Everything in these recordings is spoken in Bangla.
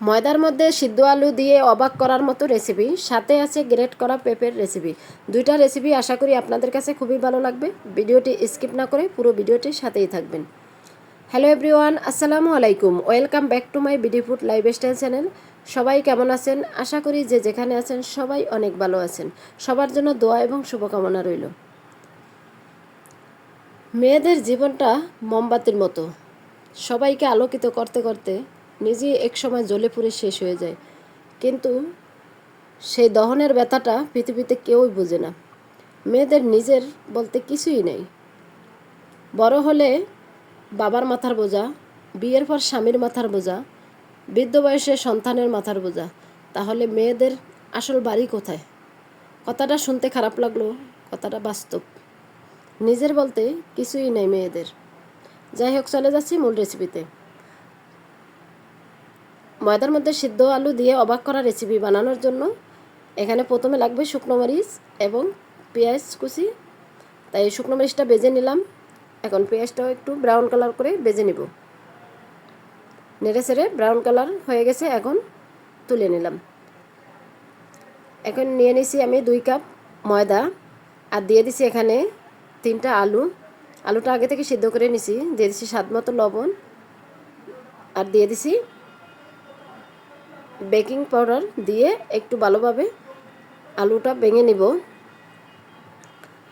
ময়দার মধ্যে সিদ্ধ আলু দিয়ে অবাক করার মতো রেসিপি সাথে আছে গ্রেট করা পেঁপের রেসিপি দুইটা রেসিপি আশা করি আপনাদের কাছে খুবই ভালো লাগবে। ভিডিওটি স্কিপ না করে পুরো ভিডিওটির সাথেই থাকবেন। হ্যালো এভরিওয়ান আসসালামু আলাইকুম। Welcome back to my BD food lifestyle channel সবাই কেমন আছেন? আশা করি যে যেখানে আছেন সবাই অনেক ভালো আছেন। সবার জন্য দোয়া এবং শুভকামনা রইল। মেয়েদের জীবনটা মোমবাতির মতো। সবাইকে আলোকিত করতে করতে নিজে একসময় জ্বলে পুড়ে শেষ হয়ে যায়। কিন্তু সেই দহনের ব্যথাটা পৃথিবীতে কেউই বোঝে না। মেয়েদের নিজের বলতে কিছুই নেই। বড় হলে বাবার মাথার বোঝা, বিয়ের পর স্বামীর মাথার বোঝা, বৃদ্ধ বয়সে সন্তানের মাথার বোঝা, তাহলে মেয়েদের আসল বাড়ি কোথায়? কথাটা শুনতে খারাপ লাগল, কথাটা বাস্তব। নিজের বলতে কিছুই নেই মেয়েদের। যাই হোক, চলে যাচ্ছি মূল রেসিপিতে ময়দার মধ্যে সিদ্ধ আলু দিয়ে অবাক করা রেসিপি বানানোর জন্য এখানে প্রথমে লাগবে শুকনো মরিচ এবং পেঁয়াজ কুচি। তাই শুকনো মরিচটা বেজে নিলাম। এখন পেঁয়াজটাও একটু ব্রাউন কালার করে বেজে নিব। নেড়ে সেড়ে ব্রাউন কালার হয়ে গেছে, এখন তুলে নিলাম। এখন নিয়ে নিছি আমি দুই কাপ ময়দা আর দিয়ে দিছি এখানে তিনটা আলু। আলুটা আগে থেকে সিদ্ধ করে নিছি, দিয়ে দিছি স্বাদ মতো লবণ আর দিয়ে দিছি বেকিং পাউডার দিয়ে একটু ভালোভাবে আলুটা ভেঙে নিব।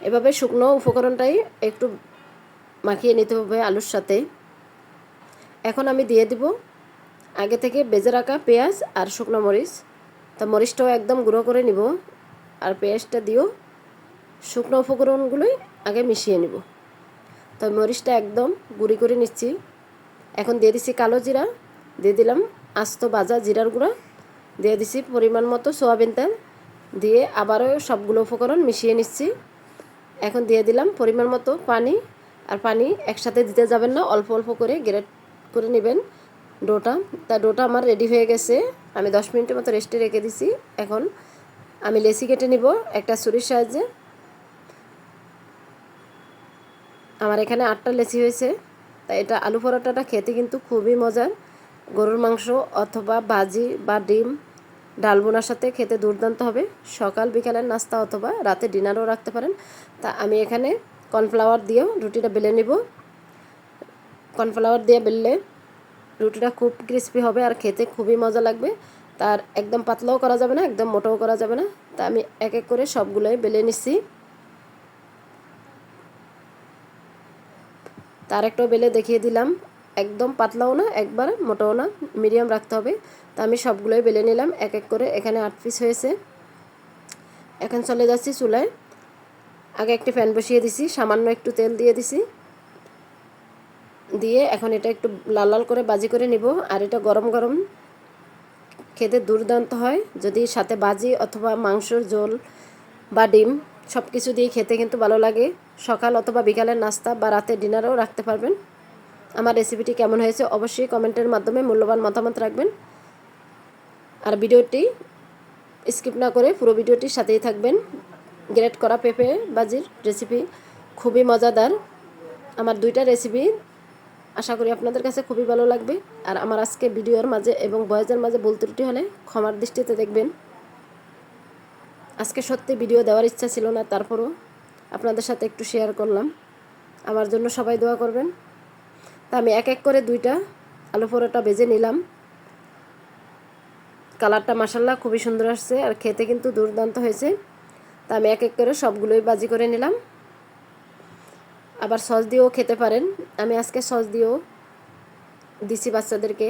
এভাবে শুকনো উপকরণটাই একটু মাখিয়ে নিতে হবে আলুর সাথে। এখন আমি দিয়ে দিব আগে থেকে বেজে রাখা পেঁয়াজ আর শুকনো মরিচ। তা মরিচটাও একদম গুঁড়ো করে নিব আর পেঁয়াজটা দিয়েও শুকনো উপকরণগুলোই আগে মিশিয়ে নিব। তো মরিচটা একদম গুঁড়ি করে নিচ্ছি। এখন দিয়ে দিচ্ছি কালো জিরা, দিয়ে দিলাম আস্ত ভাজা জিরার গুঁড়া দিয়ে দিছি পরিমাণ মতো সোয়াবিন তেল। দিয়ে আবারও সবগুলো উপকরণ মিশিয়ে নিচ্ছি। এখন দিয়ে দিলাম পরিমাণ মতো পানি। আর পানি একসাথে দিতে যাবেন না, অল্প অল্প করে গ্রেট করে নেবেন ডোটা। তা ডোটা আমার রেডি হয়ে গেছে। আমি দশ মিনিটের মতো রেস্টে রেখে দিছি। এখন আমি লেসি কেটে নিব একটা ছুরির সাহায্যে। আমার এখানে আটটা লেসি হয়েছে। তাই এটা আলু পরোটাটা খেতে কিন্তু খুবই মজার। গরুর মাংস অথবা ভাজি বা ডিম ডাল বোনার সাথে খেতে দুর্দান্ত হবে। সকাল, বিকালের নাস্তা অথবা রাতে ডিনারও রাখতে পারেন। তা আমি এখানে কর্নফ্লাওয়ার দিয়েও রুটিটা বেলে নিব। কর্নফ্লাওয়ার দিয়ে বেললে রুটিটা খুব ক্রিস্পি হবে আর খেতে খুবই মজা লাগবে। তার একদম পাতলাও করা যাবে না, একদম মোটাও করা যাবে না। তা আমি এক এক করে সবগুলোই বেলে নিচ্ছি তার একটাও বেলে দেখিয়ে দিলাম। একদম পাতলাও না, একবার মোটাও না মিডিয়াম রাখতে হবে। তা আমি সবগুলোই বেলে নিলাম, এক এক করে। এখানে আট পিস হয়েছে। এখন চলে যাচ্ছি চুলায়। আগে একটি ফ্যান বসিয়ে দিছি, সামান্য একটু তেল দিয়ে দিছি। দিয়ে এখন এটা একটু লাল লাল করে বাজি করে নিব, আর এটা গরম গরম খেতে দুর্দান্ত হয়। যদি সাথে বাজি অথবা মাংসর ঝোল বা ডিম সব কিছু দিয়ে খেতে কিন্তু ভালো লাগে। সকাল অথবা বিকালের নাস্তা বা রাতে ডিনারও রাখতে পারবেন। আমার রেসিপিটি কেমন হয়েছে অবশ্যই কমেন্টের মাধ্যমে মূল্যবান মতামত রাখবেন। আর ভিডিওটি স্কিপ না করে পুরো ভিডিওটির সাথেই থাকবেন। গ্রেট করা পেঁপে বাজির রেসিপি খুবই মজাদার। আমার দুইটা রেসিপি আশা করি আপনাদের কাছে খুবই ভালো লাগবে। আর আমার আজকে ভিডিওর মাঝে এবং বয়েজের মাঝে বলতে ত্রুটি হলে ক্ষমার দৃষ্টিতে দেখবেন। আজকে সত্যি ভিডিও দেওয়ার ইচ্ছা ছিল না, তারপরও আপনাদের সাথে একটু শেয়ার করলাম। আমার জন্য সবাই দোয়া করবেন। তা আমি এক এক করে দুইটা আলু পরোটা বেজে নিলাম। কালারটা মাসাল্লাহ খুবই সুন্দর আসছে আর খেতে কিন্তু দুর্দান্ত হয়েছে। তা আমি এক এক করে সবগুলোই বাজি করে নিলাম। আবার সস দিয়েও খেতে পারেন। আমি আজকে সস দিয়েও দিছি বাচ্চাদেরকে।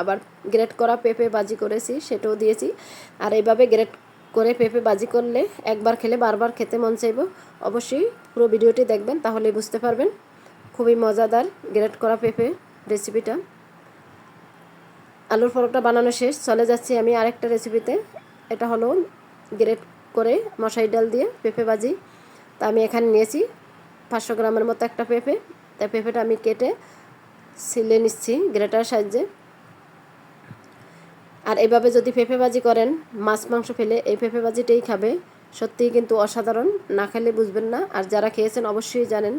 আবার গ্রেট করা পেঁপে বাজি করেছি, সেটাও দিয়েছি। আর এইভাবে গ্রেট করে পেঁপে বাজি করলে একবার খেলে বারবার খেতে মন চাইব। অবশ্যই পুরো ভিডিওটি দেখবেন, তাহলেই বুঝতে পারবেন। খুবই মজাদার, গ্রেট করা পেঁপে রেসিপিটা আলুর পরোটা বানানো শেষ, চলে যাচ্ছি আমি আরেকটা রেসিপিতে এটা হলো গ্রেট করে মশাই ডাল দিয়ে পেঁপে বাজি তা আমি এখানে নিয়েছি পাঁচশো গ্রামের মতো একটা পেঁপে। তাই পেঁপেটা আমি কেটে সিলে নিচ্ছি গ্রেটার সাহায্যে। আর এভাবে যদি পেঁপে ভাজি করেন, মাছ, মাংস ফেলে এই পেঁপে ভাজিটাই খাবে। সত্যিই কিন্তু অসাধারণ, না খেলে বুঝবেন না। আর যারা খেয়েছেন অবশ্যই জানেন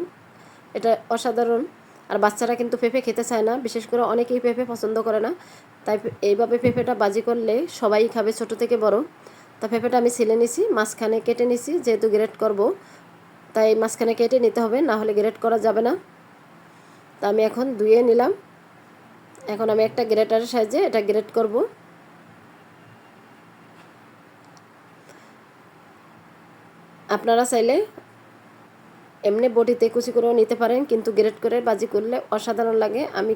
এটা অসাধারণ। আর বাচ্চারা কিন্তু পেঁপে খেতে চায় না, বিশেষ করে অনেকেই পেঁপে পছন্দ করে না। তাই এইভাবে পেঁপেটা বাজি করলে সবাই খাবে ছোট থেকে বড়। তা পেঁপেটা আমি ছিলে নিছি, মাঝখানে কেটে নিছি, যেহেতু গ্রেট করব। তাই মাঝখানে কেটে নিতে হবে, না হলে গ্রেট করা যাবে না। তা আমি এখন ধুয়ে নিলাম। এখন আমি একটা গ্রেটারের সাহায্যে এটা গ্রেট করব। আপনারা চাইলে এমনি বটিতে কুচি করেও নিতে পারেন, কিন্তু গ্রেট করে বাজি করলে অসাধারণ লাগে। আমি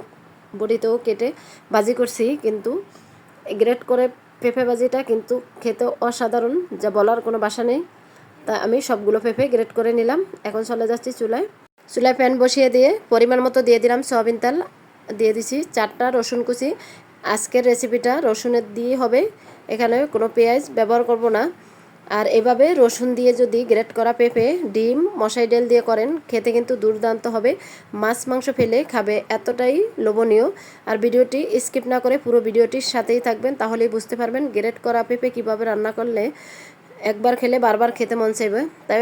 বটিতেও কেটে বাজি করছি, কিন্তু গ্রেট করে পেঁপে বাজিটা কিন্তু খেতে অসাধারণ, যা বলার কোনো বাসা নেই। তা আমি সবগুলো পেঁপে গ্রেট করে নিলাম। এখন চলে যাচ্ছি চুলায়। চুলায় প্যান বসিয়ে দিয়ে পরিমাণ মতো দিয়ে দিলাম সয়াবিন তেল। দিয়ে দিছি চারটা রসুন কুচি। আজকের রেসিপিটা রসুনের দিয়ে হবে। এখানে কোনো পেঁয়াজ ব্যবহার করব না। আর এভাবে রসুন দিয়ে যদি গ্রেট করা পেঁপে, ডিম মশাই ডেল দিয়ে করেন, খেতে কিন্তু দুর্দান্ত হবে। মাছ, মাংস ফেলে খাবে এতটাই লোভনীয়। আর ভিডিওটি স্কিপ না করে পুরো ভিডিওটির সাথেই থাকবেন, তাহলেই বুঝতে পারবেন গ্রেট করা পেঁপে কীভাবে রান্না করলে একবার খেলে বারবার খেতে মন চাইবে। তাই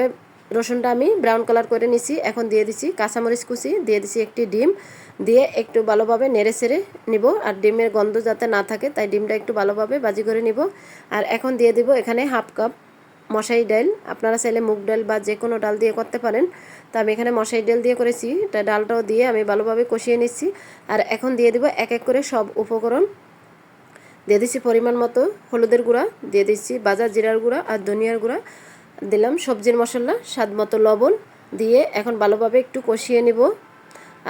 রসুনটা আমি ব্রাউন কালার করে নিছি, এখন দিয়ে দিছি কাঁচামরিচ কুচি, দিয়ে দিছি একটি ডিম। দিয়ে একটু ভালোভাবে নেড়ে সেড়ে নিব, আর ডিমের গন্ধ যাতে না থাকে, তাই ডিমটা একটু ভালোভাবে বাজি করে নিব। আর এখন দিয়ে দিব এখানে হাফ কাপ মশাই ডাল। আপনারা চাইলে মুগ ডাল বা যে কোনো ডাল দিয়ে করতে পারেন। তা আমি এখানে মশাই ডাল দিয়ে করেছি। তা ডালটাও দিয়ে আমি ভালোভাবে কষিয়ে নিচ্ছি। আর এখন দিয়ে দিব এক এক করে সব উপকরণ। দিয়ে দিচ্ছি পরিমাণ মতো হলুদের গুঁড়া। দিয়ে দিচ্ছি বাজার জিরার গুঁড়া আর ধনিয়ার গুঁড়া। দিলাম সবজির মশলা, স্বাদ মতো লবণ। দিয়ে এখন ভালোভাবে একটু কষিয়ে নিব।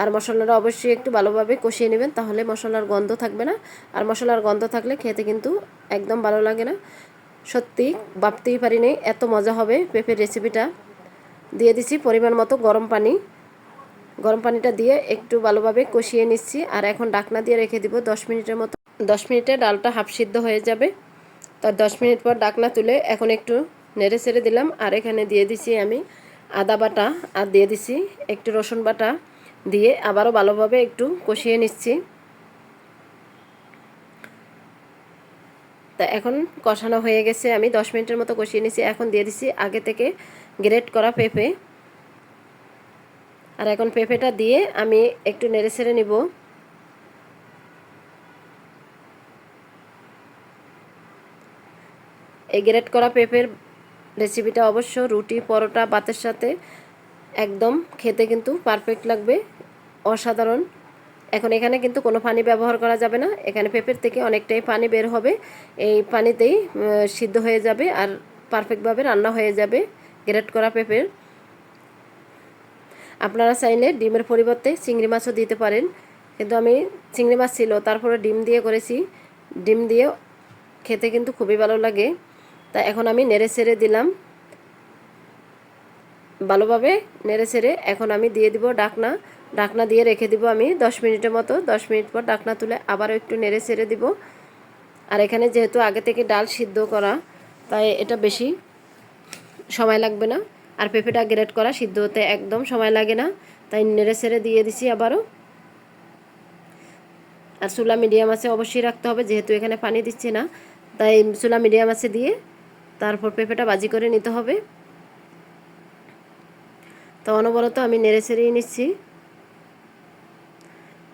আর মশলাটা অবশ্যই একটু ভালোভাবে কষিয়ে নেবেন, তাহলে মশলার গন্ধ থাকবে না। আর মশলার গন্ধ থাকলে খেতে কিন্তু একদম ভালো লাগে না। সত্যি, ভাবতেই পারিনি এত মজা হবে পেঁপের রেসিপিটা দিয়ে দিছি পরিমাণ মতো গরম পানি। গরম পানিটা দিয়ে একটু ভালোভাবে কষিয়ে নিচ্ছি আর এখন ডাকনা দিয়ে রেখে দিব দশ মিনিটের মতো। দশ মিনিটে ডালটা হাফ সিদ্ধ হয়ে যাবে। তার দশ মিনিট পর ডাকনা তুলে এখন একটু নেড়ে ছেড়ে দিলাম আর এখানে দিয়ে দিছি আমি আদা বাটা আর দিয়ে দিছি একটু রসুন বাটা। দিয়ে আবারও ভালোভাবে একটু কষিয়ে নিচ্ছি। তা এখন কষানো হয়ে গেছে। আমি দশ মিনিটের মতো কষিয়ে নিয়েছি, এখন দিয়ে দিছি আগে থেকে গ্রেট করা পেঁপে। আর এখন পেঁপেটা দিয়ে আমি একটু নেড়ে ছেড়ে নিব। এই গ্রেট করা পেঁপের রেসিপিটা অবশ্য রুটি, পরোটা, ভাতের সাথে একদম খেতে কিন্তু পারফেক্ট লাগবে। অসাধারণ। এখন এখানে কিন্তু কোনো পানি ব্যবহার করা যাবে না। এখানে পেঁপের থেকে অনেকটাই পানি বের হবে। এই পানিতেই সিদ্ধ হয়ে যাবে আর পারফেক্টভাবে রান্না হয়ে যাবে গ্রেট করা পেঁপের। আপনারা চাইলে ডিমের পরিবর্তে চিংড়ি মাছও দিতে পারেন। কিন্তু আমি চিংড়ি মাছ ছিল, তারপরে ডিম দিয়ে করেছি। ডিম দিয়ে খেতে কিন্তু খুবই ভালো লাগে। তা এখন আমি নেড়ে ছেড়ে দিলাম। ভালোভাবে নেড়ে ছেড়ে এখন আমি দিয়ে দিব ডাকনা। ডাকনা দিয়ে রেখে দিব আমি দশ মিনিটের মতো। দশ মিনিট পর ডাকনা তুলে আবারও একটু নেড়ে ছেড়ে দিব। আর এখানে যেহেতু আগে থেকে ডাল সিদ্ধ করা, তাই এটা বেশি সময় লাগবে না। আর পেঁপেটা গ্রেট করা সিদ্ধ হতে একদম সময় লাগে না। তাই নেড়ে ছেড়ে দিয়ে দিছি আবারও। আর চুলা মিডিয়াম আছে অবশ্যই রাখতে হবে, যেহেতু এখানে পানি দিচ্ছে না। তাই চুলা মিডিয়াম আছে দিয়ে তারপর পেঁপেটা বাজি করে নিতে হবে। তো অনবরত আমি নেড়ে ছেড়েই নিচ্ছি।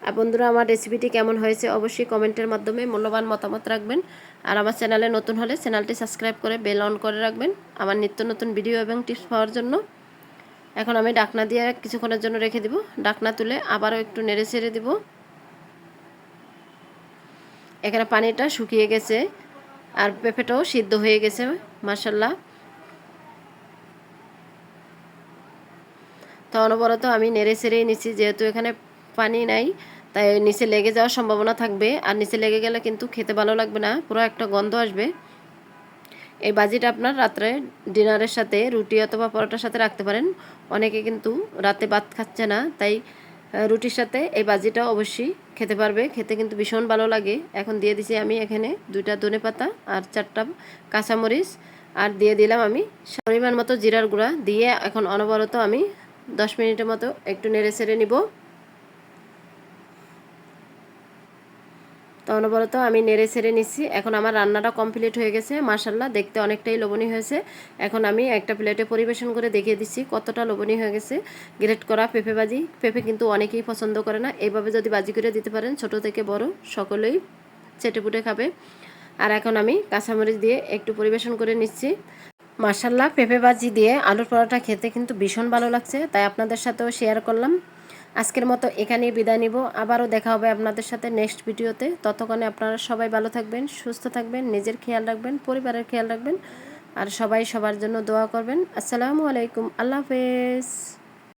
আর বন্ধুরা, আমার রেসিপিটি কেমন হয়েছে অবশ্যই কমেন্টের মাধ্যমে মূল্যবান মতামত রাখবেন। আর আমার চ্যানেলে নতুন হলে চ্যানেলটি সাবস্ক্রাইব করে বেল অন করে রাখবেন আমার নিত্য নতুন ভিডিও এবং টিপস পাওয়ার জন্য। এখন আমি ডাকনা দিয়ে কিছুক্ষণের জন্য রেখে দিব। ডাকনা তুলে আবারও একটু নেড়ে ছেড়ে দিব। এখানে পানিটা শুকিয়ে গেছে আর পেঁপেটাও সিদ্ধ হয়ে গেছে মার্শাল্লাহ তো অনবরত আমি নেড়ে ছেড়েই নিচ্ছি যেহেতু এখানে পানি নাই, তাই নিচে লেগে যাওয়ার সম্ভাবনা থাকবে। আর নিচে লেগে গেলে কিন্তু খেতে ভালো লাগবে না, পুরো একটা গন্ধ আসবে। এই বাজিটা আপনার রাত্রে ডিনারের সাথে, রুটি অথবা পরোটার সাথে রাখতে পারেন। অনেকে কিন্তু রাতে ভাত খাচ্ছে না, তাই রুটির সাথে এই বাজিটা অবশ্যই খেতে পারবে। খেতে কিন্তু ভীষণ ভালো লাগে। এখন দিয়ে দিছি আমি এখানে দুইটা ধনে পাতা আর চারটা কাঁচামরিচ। আর দিয়ে দিলাম আমি পরিমাণ মতো জিরার গুঁড়া। দিয়ে এখন অনবরত আমি দশ মিনিটের মতো একটু নেড়ে ছেড়ে নিব। তো অনবরত আমি নেড়ে ছেড়ে নিচ্ছি। এখন আমার রান্নাটা কমপ্লিট হয়ে গেছে মার্শাল্লাহ দেখতে অনেকটাই লোভনীয় হয়েছে। এখন আমি একটা প্লেটে পরিবেশন করে দেখিয়ে দিচ্ছি কতটা লোভনীয় হয়ে গেছে। গ্রেট করা পেঁপে বাজি পেঁপে কিন্তু অনেকেই পছন্দ করে না। এইভাবে যদি বাজি করে দিতে পারেন, ছোট থেকে বড়, সকলেই চেটেপুটে খাবে। আর এখন আমি কাঁচামরিচ দিয়ে একটু পরিবেশন করে নিচ্ছি। মার্শাল্লাহ পেঁপে ভাজি দিয়ে আলুর পরোটা খেতে কিন্তু ভীষণ ভালো লাগছে, তাই আপনাদের সাথেও শেয়ার করলাম। আজকের মতো এখানেই বিদায় নিব, আবারও দেখা হবে আপনাদের সাথে নেক্সট ভিডিওতে। ততক্ষণে আপনারা সবাই ভালো থাকবেন, সুস্থ থাকবেন, নিজের খেয়াল রাখবেন, পরিবারের খেয়াল রাখবেন, আর সবাই সবার জন্য দোয়া করবেন। আসসালামু আলাইকুম, আল্লাহ হাফেজ।